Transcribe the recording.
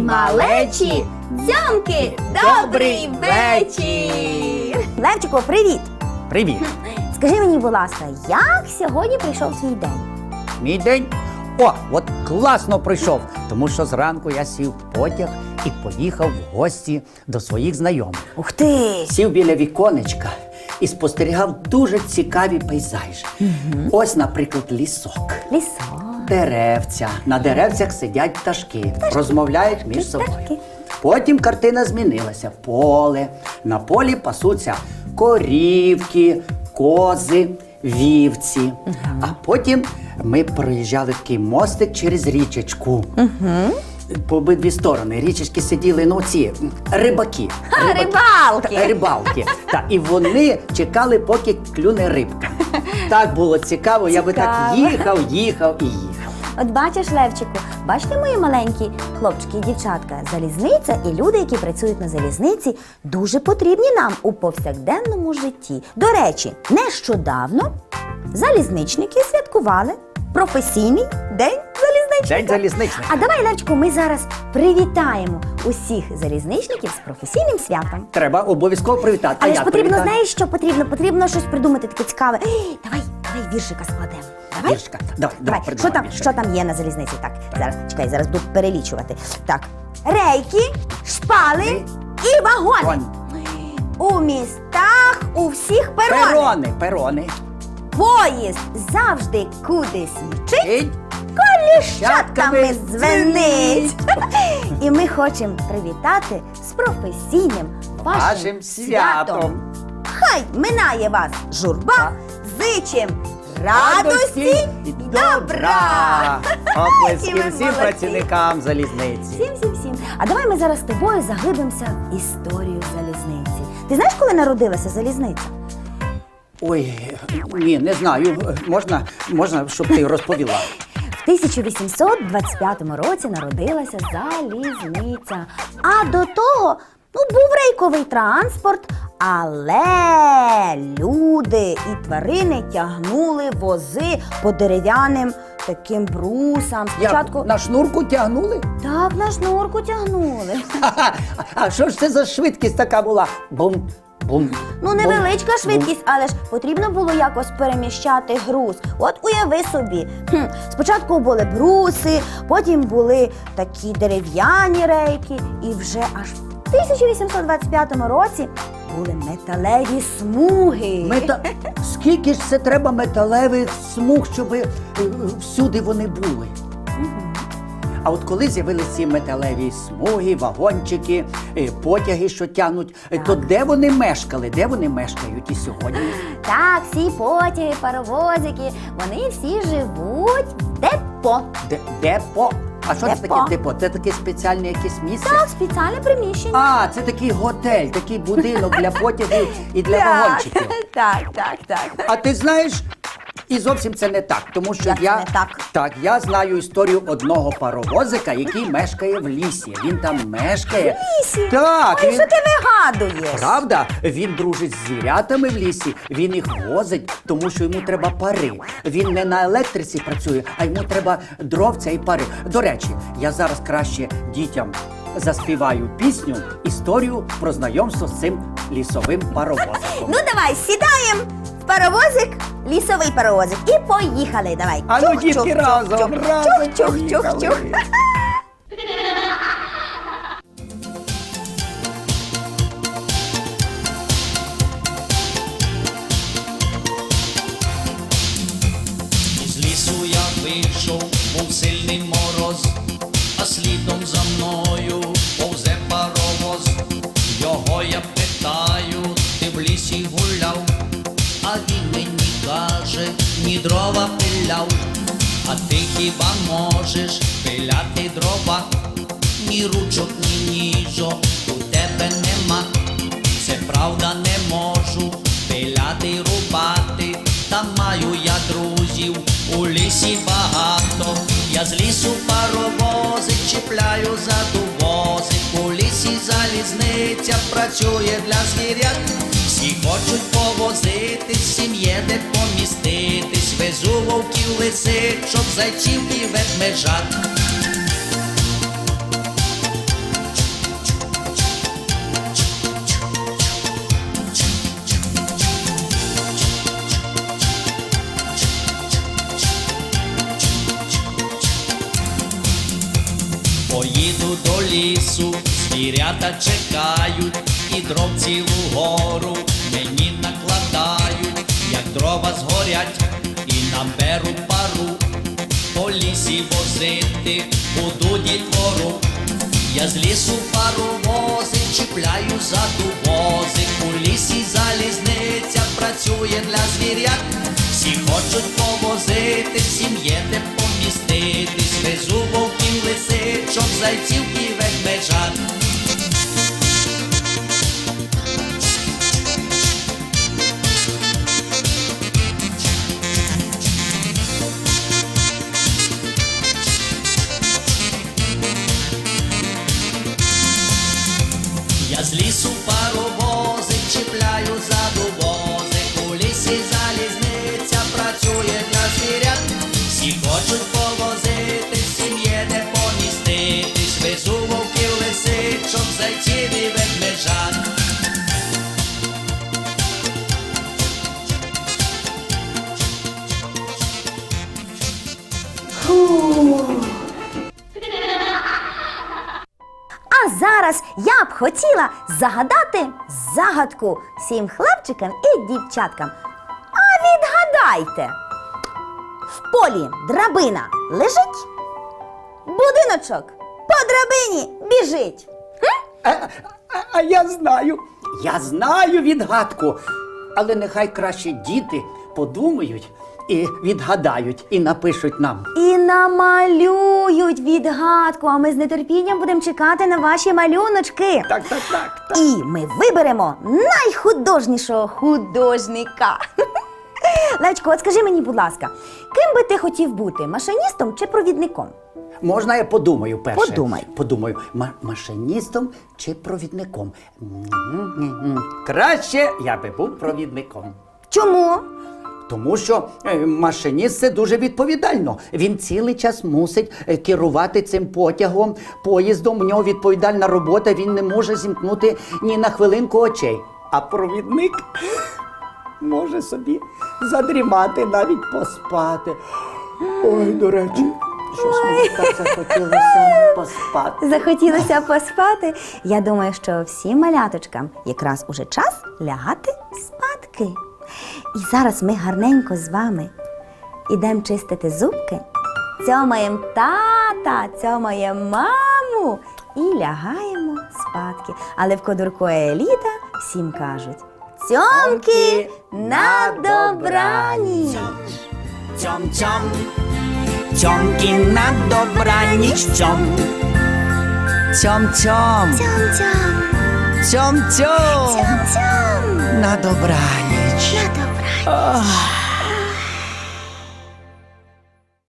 малечі, дзьомки, добрий вечір! Левчику, привіт! Привіт! Скажи мені, будь ласка, як сьогодні прийшов твій день? Мій день. О, от класно прийшов, тому що зранку я сів в потяг і поїхав в гості до своїх знайомих. Ух ти! Сів біля віконечка і спостерігав дуже цікаві пейзажі. Ось, наприклад, лісок. Лісо. Деревця. На деревцях сидять пташки, розмовляють між собою. Потім картина змінилася. Поле. На полі пасуться корівки, кози, вівці. А потім ми проїжджали такий мостик через річечку. По обидві сторони річечки сиділи ну ці рибаки. А, рибалки. Та, рибалки. Та, і вони чекали, поки клюне рибка. Так було цікаво, я би так Цікаво. їхав, їхав і їхав. От бачиш, Левчику, бачите, мої маленькі хлопчики і дівчатка, залізниця і люди, які працюють на залізниці, дуже потрібні нам у повсякденному житті. До речі, нещодавно залізничники святкували професійний день залізничника. День залізничника. А давай, Левчику, ми зараз привітаємо усіх залізничників з професійним святом. Треба обов'язково привітати. Але ж потрібно, знаєш, що потрібно? Потрібно щось придумати таке цікаве. Ей, Давай, давай віршика складемо. Давай. Віршика. Давай, Давай, давай, що там, що там є на залізниці? Так, зараз чекай, зараз буду перелічувати. Так, рейки, шпали і вагони. Вон. У містах у всіх перони. Перони, перони. Поїзд завжди кудись мчить, коліщатками дзвенить. І ми хочемо привітати з професійним вашим, Вашим святом. Хай минає вас журба, зичим радості і добра. Які ви всім молодці. працівникам залізниці. Всім, всім, всім. А давай ми зараз з тобою заглибимося в історію залізниці. Ти знаєш, коли народилася залізниця? Ой, ні, не знаю. Можна, можна, щоб ти розповіла. В 1825 році народилася залізниця. А до того ну, був рейковий транспорт, але люди і тварини тягнули вози по дерев'яним таким брусам. Спочатку Як, на шнурку тягнули? так на шнурку тягнули. Ха-ха. А що ж це за швидкість така була? Бум, бум. Ну, невеличка бум. швидкість, але ж потрібно було якось переміщати груз. От уяви собі. Хм, спочатку були бруси, потім були такі дерев'яні рейки, і вже аж в 1825 році були металеві смуги. Мета... Скільки ж це треба металевих смуг, щоб е, всюди вони були? А от коли з'явилися ці металеві смуги, вагончики, е, потяги, що тягнуть, е, то де вони мешкали? Де вони мешкають і сьогодні? Так, всі потяги, паровозики, вони всі живуть в депо. Де, депо? А що це таке депо? Це таке спеціальне якесь місце? Так, спеціальне приміщення. А, це такий готель, такий будинок для потягів і для вагончиків. так, так, так. А ти знаєш, і зовсім це не так, тому що Як я не так? так, я знаю історію одного паровозика, який мешкає в лісі. Він там мешкає. Лісі? Так, Ой, він... що ти вигадуєш? Правда, він дружить з звірятами в лісі, він їх возить, тому що йому треба пари. Він не на електриці працює, а йому треба дровця і пари. До речі, я зараз краще дітям заспіваю пісню, історію про знайомство з цим лісовим паровозиком. Ну давай, сідаємо в паровозик, лісовий паровозик, і поїхали. Давай. А ну, дітки, чух, разом, чух, разом чух, чух, чух, поїхали. чух. З лісу я вийшов, дрова пиляв. А ти хіба можеш пиляти дрова? Ні ручок, ні ніжок у тебе нема. Це правда не можу пиляти, рубати, та маю я друзів у лісі багато. Я з лісу паровози чіпляю за дувози. У лісі залізниця працює для звірят. Всі хочуть повозитись, сім'є де поміститись везу вовків щоб зайців і ведмежат. Поїду до лісу, звірята чекають, і дров цілу гору мені накладають, як дрова згорять і наберу пару, по лісі возити буду дітвору. Я з лісу паровози чіпляю за дубози, у лісі залізниця працює для звірят. Всі хочуть повозити, всім є де поміститись, везу вовків, лисичок, зайців і ведмежат. Я з лісу зараз я б хотіла загадати загадку всім хлопчикам і дівчаткам. А відгадайте, в полі драбина лежить, будиночок по драбині біжить. А, а, а я знаю. Я знаю відгадку. Але нехай краще діти подумають і відгадають, і напишуть нам. І намалюють відгадку, а ми з нетерпінням будемо чекати на ваші малюночки. Так, так, так. так. І ми виберемо найхудожнішого художника. Левчко, от скажи мені, будь ласка, ким би ти хотів бути машиністом чи провідником? Можна я подумаю перше? Подумай. Подумаю, ма- машиністом чи провідником? М-м-м. Краще я би був провідником. Чому? Тому що е, машиніст це дуже відповідально. Він цілий час мусить е, керувати цим потягом, поїздом. У нього відповідальна робота, він не може зімкнути ні на хвилинку очей. А провідник може собі задрімати, навіть поспати. Ой, до речі, щось мені так захотілося поспати. Захотілося поспати. Я думаю, що всім маляточкам якраз уже час лягати спадки. І зараз ми гарненько з вами ідемо чистити зубки, цьомаємо тата, цьомаємо маму і лягаємо спадки. Але в кодурко еліта всім кажуть: цьомки на добраніч! Цьом, цьом, цьомки на добраніч, цьом. Цьом, цьом, Цьом-цьом! цьом, цьом, Цьом-цьом! на добраніч. На добраніч!